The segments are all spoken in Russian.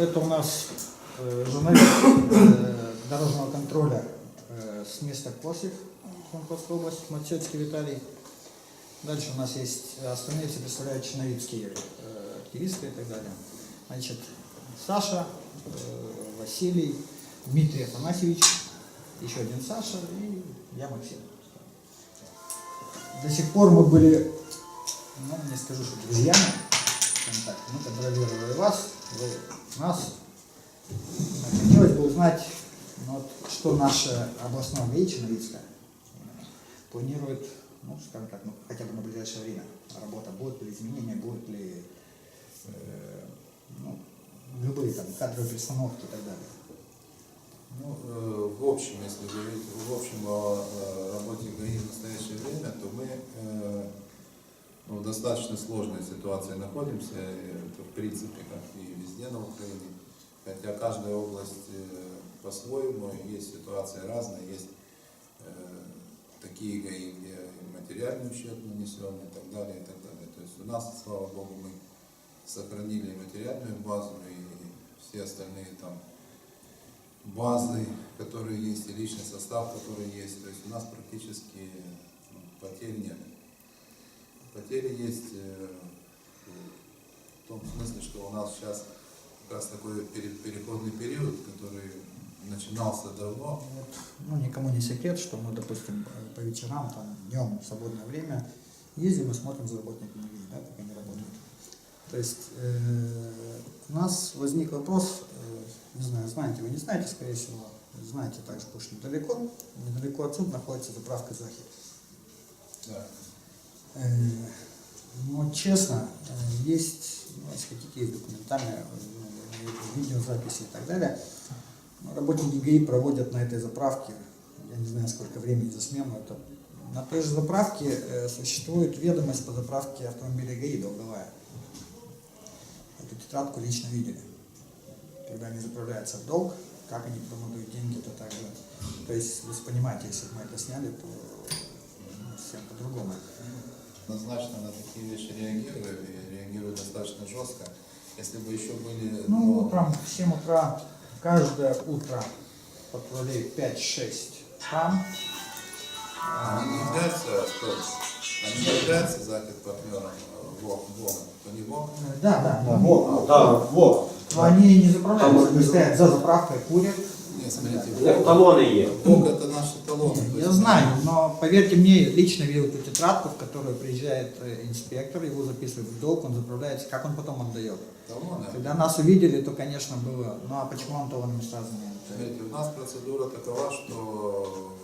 Это у нас э, журналист э, дорожного контроля э, с места Косев, Кемеровская область, Мацецкий Виталий. Дальше у нас есть остальные все представляют чиновицкие э, активисты и так далее. Значит, Саша, э, Василий, Дмитрий Афанасьевич, еще один Саша и я Максим. До сих пор мы были, ну, не скажу, что друзьями, так, мы контролировали вас, вы нас. Хотелось бы узнать, ну, вот, что наше областное ГАИ Чиновицкое э, планирует, ну, скажем так, ну, хотя бы на ближайшее время работа, будут ли изменения, будут ли э, ну, любые там кадровые перестановки и так далее. Ну, э, в общем, если говорить в общем о э, работе ГАИ в настоящее время, то мы э, ну, в достаточно сложной ситуации находимся, это в принципе как и везде на Украине. Хотя каждая область э, по-своему, есть ситуации разные, есть э, такие ГАИ, где материальный ущерб нанесен и так далее, и так далее. То есть у нас, слава Богу, мы сохранили материальную базу, и все остальные там базы, которые есть, и личный состав, который есть. То есть у нас практически ну, потерь нет. Потери есть э, в том смысле, что у нас сейчас как раз такой пере- переходный период, который начинался давно. Ну, никому не секрет, что мы, допустим, по вечерам, там, днем, в свободное время ездим и смотрим за работниками ГАИ, да, как они работают. То есть э, у нас возник вопрос, э, не знаю, знаете вы, не знаете, скорее всего, знаете также, потому что недалеко, недалеко отсюда находится заправка Захи. Да. Э, ну, честно, э, есть, ну, если хотите, есть документальные ну, видеозаписи и так далее. Ну, Работники ГАИ проводят на этой заправке, я не знаю, сколько времени за смену, это на той же заправке э, существует ведомость по заправке автомобиля ГАИ долговая. Эту тетрадку лично видели. Когда они заправляются в долг, как они потом отдают деньги, это также. То есть, вы понимаете, если бы мы это сняли, то ну, совсем по-другому. Однозначно на такие вещи реагирую, и реагирую достаточно жестко. Если бы еще были... Ну, утром, в 7 утра, каждое утро патрулей 5-6 там. Они не являются, кто? Они не являются закид партнером ВОК, ВОК, то не ВОК. Э, Да, да, да. Вот, да, вот. Но они не заправляются, они стоят за заправкой, курят. Смотрите, талони є. ВОК это наши талоны. Я есть знаю, но поверьте мне, лично видел эту тетрадку, в которую приезжает э, инспектор, его записывают в долг, он заправляется, как он потом отдает. Талоны. Когда нас увидели, то, конечно, было, ну а почему он талонами сразу не отдает? Смотрите, у нас процедура такова, что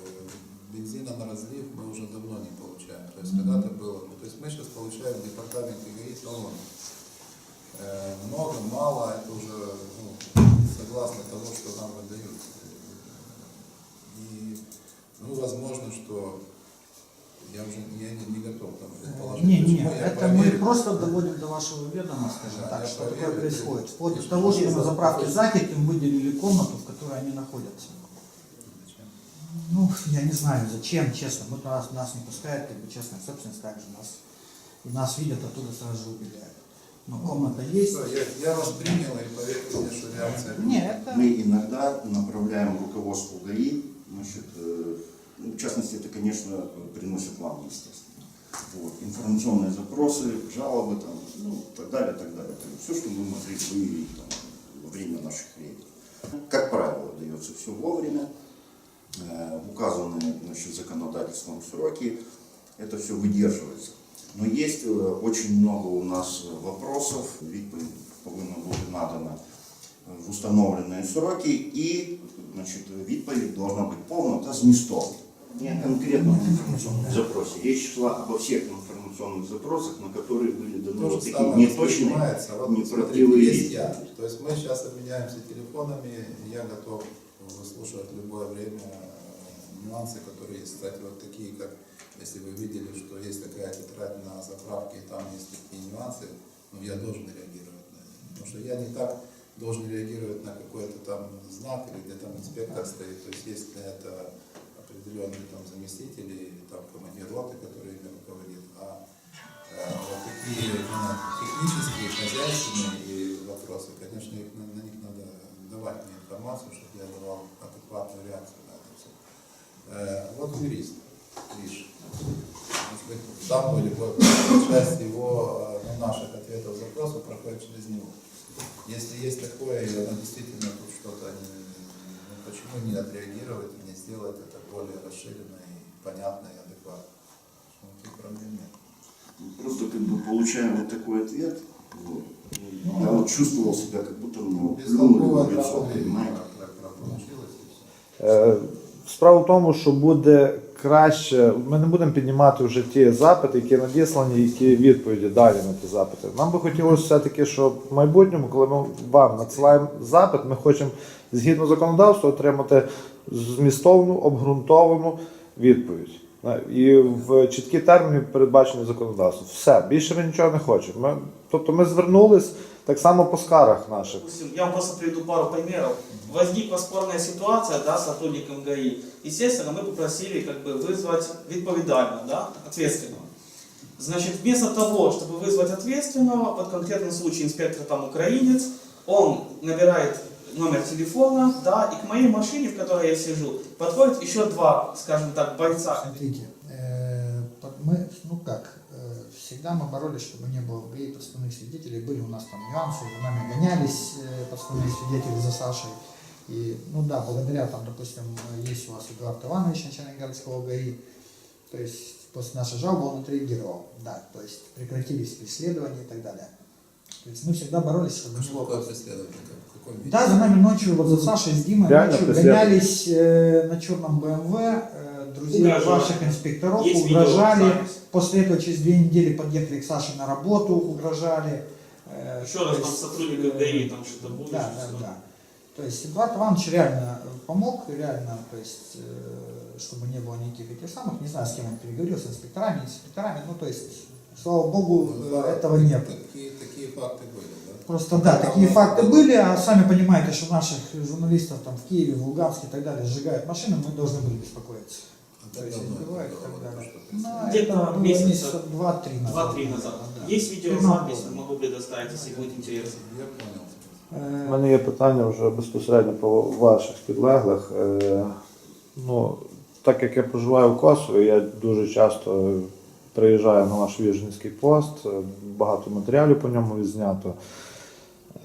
бензина на разлив мы уже давно не получаем. То есть когда-то было. Ну, то есть мы сейчас получаем в департаменте ГАИ талоны. Э, много, мало, это уже ну, согласно того, что нам выдают. И ну, возможно, что я уже я не, не готов там предположить. Не, не, это мы проверю. просто доводим до вашего ведома, скажем Да, так, что проверю, такое происходит. Вплоть до того, что на за заправке? Захид им выделили комнату, в которой они находятся. Зачем? Ну, я не знаю, зачем, честно. Мы нас, нас не пускают, как бы частная собственность также нас. И нас видят, оттуда сразу же убегают. Но комната есть. Я, я вас принял, и поверьте мне, что реакция. Нет, это... Мы иногда направляем руководству ГАИ, значит, э, ну, в частности, это, конечно, приносит вам, естественно. Вот, информационные запросы, жалобы, там, ну, так далее, так далее. Все, что мы могли выявить там, во время наших рейдов. Как правило, дается все вовремя, э, в указанные значит, законодательством сроки, это все выдерживается. Но есть э, очень много у нас вопросов, відповідь повинна бути надана в установленные сроки, и значит, відповідь должна быть полна та змістовна. Не конкретно в информационном запросе. Речь шла обо всех информационных запросах, на которые были даны То вот же такие самое неточные, воспринимается. Вот смотрите, неправдивые есть я. відповіді. То есть мы сейчас обменяемся телефонами, и я готов выслушивать в любое время э, нюансы, которые есть. Кстати, вот такие, как если вы видели, что есть такая тетрадь на заправке, и там есть такие нюансы, ну, я должен реагировать на это. Потому что я не так должен реагировать на какой-то там знак или где там инспектор стоит. То есть есть на это определенные там заместители или там командир роты, который ими руководит. А Э, вот такие именно технические, хозяйственные и вопросы, конечно, их на, на них надо информацию, чтобы я давал адекватную реакцию на это все. Э, вот юрист, Гриш, сам или по- часть его, э, ну, наших ответов запросов проходит через него. Если есть такое, и оно действительно тут что-то, не- ну, почему не отреагировать и не сделать это более расширенно и понятно и адекватно? Ну, Никаких проблем нет. Просто как бы получаем вот такой ответ. Вот. Я вот чувствовал себя, как будто ну, плюнули в лицо, понимаете? все. Е, Справа в тому, що буде краще, ми не будемо піднімати вже ті запити, які надіслані, які відповіді далі на ті запити. Нам би хотілося все-таки, щоб в майбутньому, коли ми вам надсилаємо запит, ми хочемо згідно законодавства отримати змістовну, обґрунтовану відповідь. І в чіткі терміни передбачені законодавством. Все, більше ми нічого не хочемо. Ми, тобто ми звернулись так само по скарах наших. Допустим, я вам просто приведу пару примеров. Возникла спорная ситуация, да, с сотрудником ГАИ. Естественно, мы попросили как бы вызвать відповідального, да, ответственного. Значит, вместо того, чтобы вызвать ответственного, под конкретном случае инспектор там украинец, он набирает номер телефона, да, и к моей машине, в которой я сижу, подходит еще два, скажем так, бойца. Смотрите, э, мы, ну как, всегда мы боролись, чтобы не было ГАИ подставных свидетелей. Были у нас там нюансы, за нами гонялись э, подставные свидетели за Сашей. И, ну да, благодаря там, допустим, есть у вас Эдуард Иванович, начальник городского ГАИ, то есть после нашей жалобы он отреагировал, да, то есть прекратились преследования и так далее. То есть мы всегда боролись, чтобы А не что было да, за нами ночью, вот за Сашей с Димой Реально ночью гонялись э, на черном БМВ, э, друзья Угрожали. ваших инспекторов Есть угрожали. запись. После этого через две недели подъехали к Саше на работу, угрожали. Э, Еще то раз там есть, сотрудников э, ГАИ там что-то будет. Да, да, да. То есть Эдуард Иванович реально помог, реально, то есть, э, чтобы не было никаких этих самых, не знаю, с кем он переговорил, с инспекторами, не с инспекторами, ну то есть, слава богу, Ну, э, да, этого нет. Такие, такие факты были, да? Просто да, такие факты были, а сами понимаете, что наших журналистов там в Киеве, в Луганске и так далее сжигают машины, мы должны были беспокоиться. А То так есть давно избивают и это так было, далее. что Ну, преследование? Где-то это было месяца месяца два-три назад. Два-три назад. да. Есть видеозапись, Примерно. могу предоставить, если будет интересно. Я понял. Э, У мене є питання вже безпосередньо по ваших підлеглих. Е, Ну, так як я проживаю в Косові, я дуже часто приїжджаю на наш Віжницький пост, е, багато матеріалів по ньому відзнято.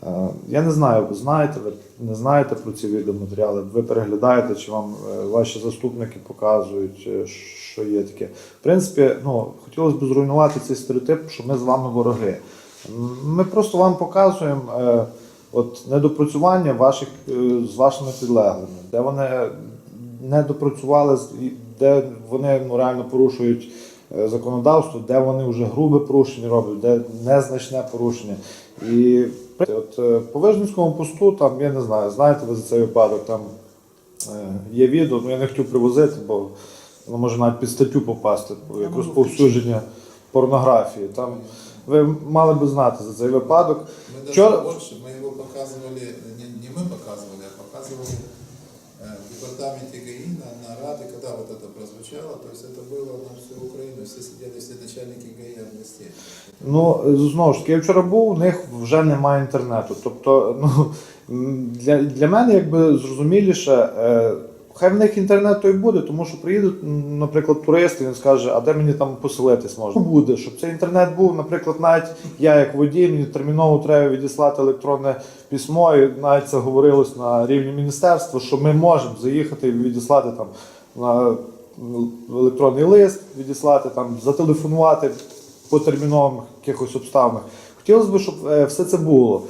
Е, Я не знаю, ви знаєте, ви не знаєте про ці відеоматеріали, ви переглядаєте, чи вам е, ваші заступники показують, е, що є таке. В принципі, ну, хотілося б зруйнувати цей стереотип, що ми з вами вороги. Ми просто вам показуємо от, недопрацювання ваших, з вашими підлеглими, де вони не допрацювали, де вони ну, реально порушують законодавство, де вони вже грубе порушення роблять, де незначне порушення. І от е, по Вижницькому посту, там, я не знаю, знаєте ви за цей випадок, там е, є відео, ну я не хотів привозити, бо воно може навіть під статтю попасти, по як можу розповсюдження порнографії. Там ви мали би знати за цей випадок. Мы даже Вчера- больше, мы его показывали, не, не мы показывали, а показывали э, в департаменте ГАИ на, на Раде, когда вот это прозвучало, то есть это было на всю Украину, все сидели, все начальники ГАИ областей. Ну, знову ж таки, я вчора був, у них вже немає інтернету. Тобто, ну, м, для, для мене якби зрозуміліше, е, хай в них інтернет то і буде, тому що приїдуть, наприклад, туристи, він скаже, а де мені там поселитись можна? Буде, щоб цей інтернет був, наприклад, навіть я як водій, мені терміново треба відіслати електронне письмо, і навіть це говорилось на рівні міністерства, що ми можемо заїхати і відіслати там на електронний лист, відіслати там, зателефонувати по термінових якихось обставинах. Хотілося б, щоб е, все це було.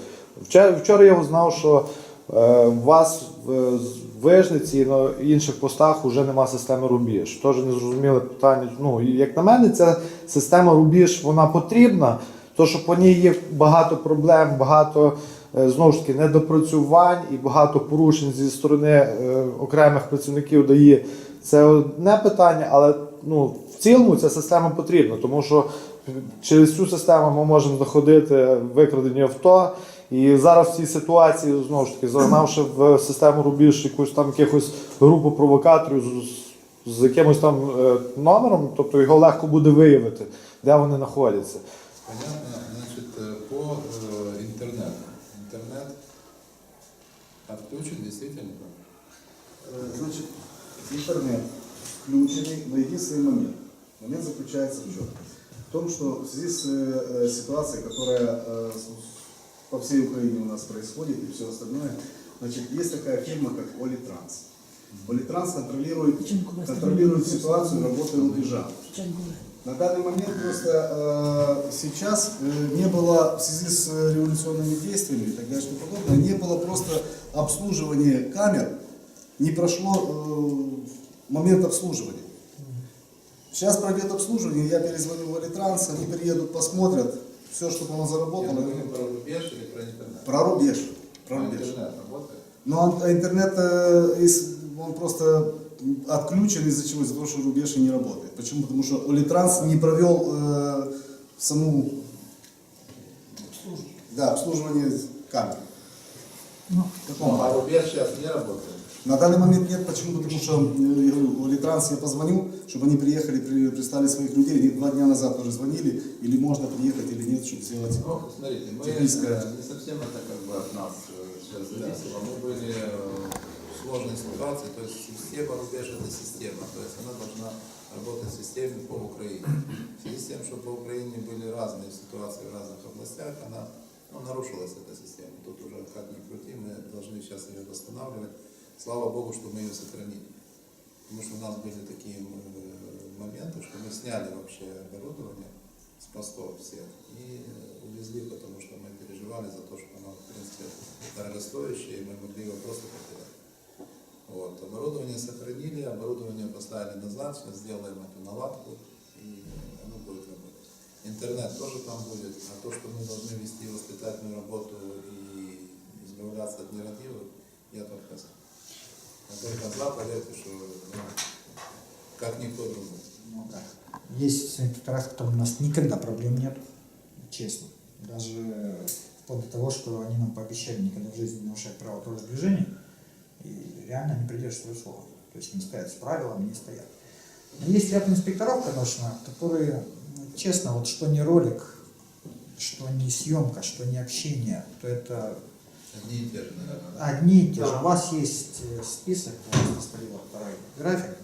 Вчора, я узнав, що у вас в Вижниці і на інших постах вже нема системи рубіж. Теж не зрозуміле питання. Ну, як на мене, ця система рубіж вона потрібна, то що по ній є багато проблем, багато е, знову ж таки недопрацювань і багато порушень зі сторони е, окремих працівників дає. Це одне питання, але ну, в цілому ця система потрібна, тому що через цю систему ми можемо знаходити викрадені авто. І зараз в цій ситуації, знову ж таки, загнавши в систему рубіж якусь там якихось групу провокаторів з, з якимось там е, номером, тобто його легко буде виявити, де вони знаходяться. Понятно, значит, э, по э, интернету. Интернет Отключен, действительно. Э, Значит, интернет включенный, но единственный момент. Момент заключается в чем? В том, что в связи с э, э, ситуацией, которая э, с- по всей Украине у нас происходит и все остальное, значит, есть такая фирма, как Олитранс. Олитранс контролирует, контролирует ситуацию работы рубежа. На данный момент просто э, сейчас э, не было, в связи с э, революционными действиями и так далее, что подобное, не было просто обслуживания камер, не прошло э, момент обслуживания. Сейчас пройдет обслуживание, я перезвоню в Алитранс, они приедут, посмотрят, все, чтобы оно Я заработало. говорю про рубеж или про интернет? Про рубеж. Про рубеж. интернет работает? Но он- а интернет, э, он просто отключен из-за чего? Из-за того, что рубеж и не работает. Почему? Потому что Олитранс не провел э, саму да, обслуживание камер. Ну, В каком А рубеж сейчас не работает. На данный момент нет. Почему? Потому что, я говорю, Олитранс я позвоню, чтобы они приехали, при, прислали своих людей. Они два дня назад уже звонили, или можно приехать, или нет, чтобы сделать. Ну, смотрите, мы Техническая. э, не совсем это как бы от нас э, сейчас зависело. Мы были э, в сложной ситуации, то есть система рубеж это система, то есть она должна работать в системе по Украине. В связи с тем, что по Украине были разные ситуации в разных областях, она ну, нарушилась эта система. Тут уже как ни крути, мы должны сейчас ее восстанавливать. Слава Богу, что мы ее сохранили. Потому что у нас были такие э, моменты, что мы сняли вообще оборудование с постов всех и э, увезли, потому что мы переживали за то, что оно, в принципе, дорогостоящее, и мы могли его просто потерять. Вот. Оборудование сохранили, оборудование поставили назад, сейчас сделаем эту наладку, и оно будет работать. Интернет тоже там будет, а то, что мы должны вести воспитательную работу и избавляться от негатива, я только за. Только за, поверьте, что ну, как никто другой. Ну, да. Есть инспектора, с которыми у нас никогда проблем нет, честно. Даже вплоть до того, что они нам пообещали никогда в жизни не нарушать право дорожного движения, и реально не придерживаются своего слова. То есть не стоят с правилами, не стоят. Но есть ряд инспекторов, конечно, которые, ну, честно, вот что не ролик, что не съемка, что не общение, то это Одни и те же, наверное. одни и те же. У вас есть э, список, у вас на столе вот второй график.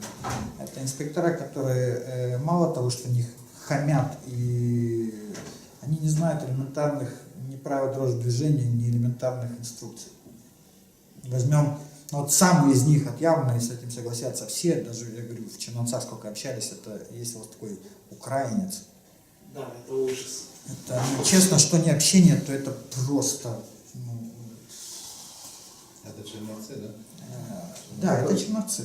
Это инспектора, которые э, мало того, что них хамят, и они не знают элементарных ни правил дорожного движения, ни элементарных инструкций. Возьмем, ну вот самый из них отъявленный, с этим согласятся все, даже, я говорю, в Черновцах сколько общались, это есть у вас такой украинец. Да, это ужас. Это, ну, честно, что не общение, то это просто, ну, Это черновцы, да? Э, Да, это черновцы.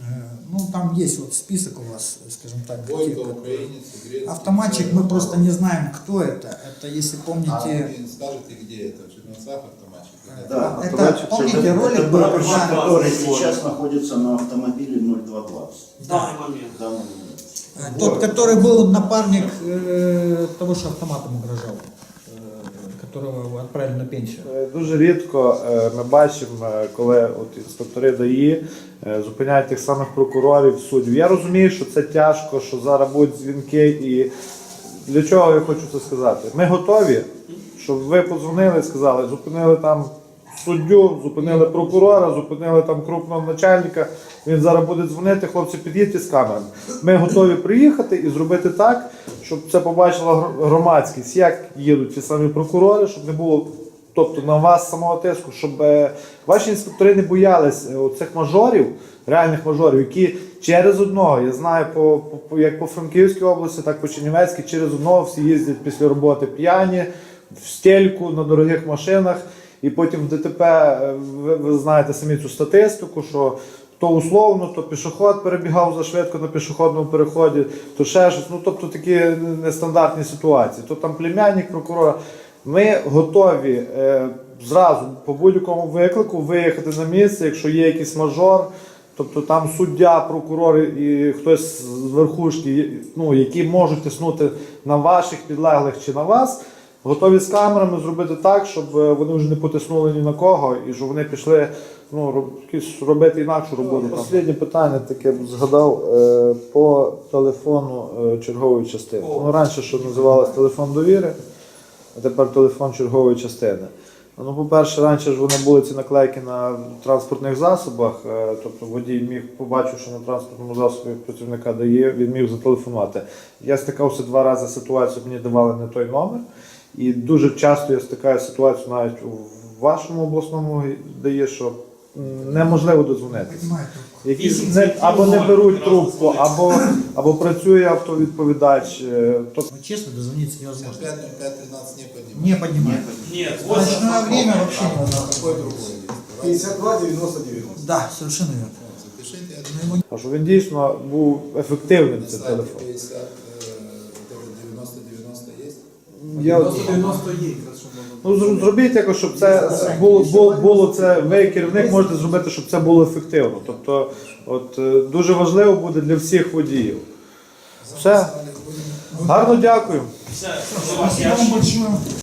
Э, Ну, там есть вот список у вас, скажем так, Бойко, украинец, грецкий. Автоматчик, мы просто не знаем, кто это. Это, если А помните, вы скажете, где это? В Черновцах автоматчик? нет? Да, это, автоматчик, помните это, ролик это был, прапорщик, когда который сейчас находится на автомобиле 0220. В данный момент. В данный момент. э, тот, который был напарник э, того, что автоматом угрожал, которого отправили на пенсию. Е, Дуже рідко е, ми бачимо, е, коли от інспектори ДАІ зупиняють тих самих прокурорів, суддів. Я розумію, що це тяжко, що зараз будуть дзвінки. І для чого я хочу це сказати? Ми готові, щоб ви подзвонили і сказали, зупинили там суддю, зупинили прокурора, зупинили там крупного начальника. Він зараз буде дзвонити, хлопці, під'їдьте з камерами. Ми готові приїхати і зробити так, щоб це побачила громадськість, як їдуть ті самі прокурори, щоб не було тобто на вас самого тиску, щоб е, ваші інспектори не боялись е, оцих мажорів, реальних мажорів, які через одного, я знаю, по, по- як по Франківській області, так по Чернівецькій, через одного всі їздять після роботи п'яні, в стельку на дорогих машинах. І потім в ДТП е, ви, ви знаєте самі цю статистику, що то условно, то пішоход перебігав за швидко на пішохідному переході, то ще щось. Ну тобто такі нестандартні ситуації. То там племянник прокурора. Ми готові е, зразу по будь-якому виклику виїхати на місце, якщо є якийсь мажор. Тобто там суддя, прокурор і хтось з верхушки, ну, які можуть тиснути на ваших підлеглих чи на вас, готові з камерами зробити так, щоб е, вони вже не потиснули ні на кого, і щоб вони пішли ну, якісь робити інакшу роботу. Останнє питання таке згадав е, по телефону е, чергової частини. Ну, раніше, що називалось телефон довіри, а тепер телефон чергової частини. Ну, по-перше, раніше ж вони були ці наклейки на транспортних засобах, тобто водій міг, побачивши на транспортному засобі працівника дає, він міг зателефонувати. Я стикався два рази з ситуацією, мені давали не той номер. І дуже часто я стикаюся з ситуацією навіть у вашому обласному дає, що неможливо дозвонитися. Які не, або не беруть трубку, або, або працює автовідповідач. е, Тобто Ну, честно, дозвониться невозможно. 5 513 не поднимает. Не поднимает. Нет, В ночное время вообще А невозможно. какой другой есть? Давайте, 52, 90, 90. Да, совершенно верно. ну, Запишите, я Но а що він дійсно був ефективним цей телефон. Я, 90 є, ну, зр- зробіть якось, щоб це було, було, було це, ви керівник можете зробити, щоб це було ефективно. Тобто, от е, дуже важливо буде для всіх водіїв. Все. Гарно дякую. Все.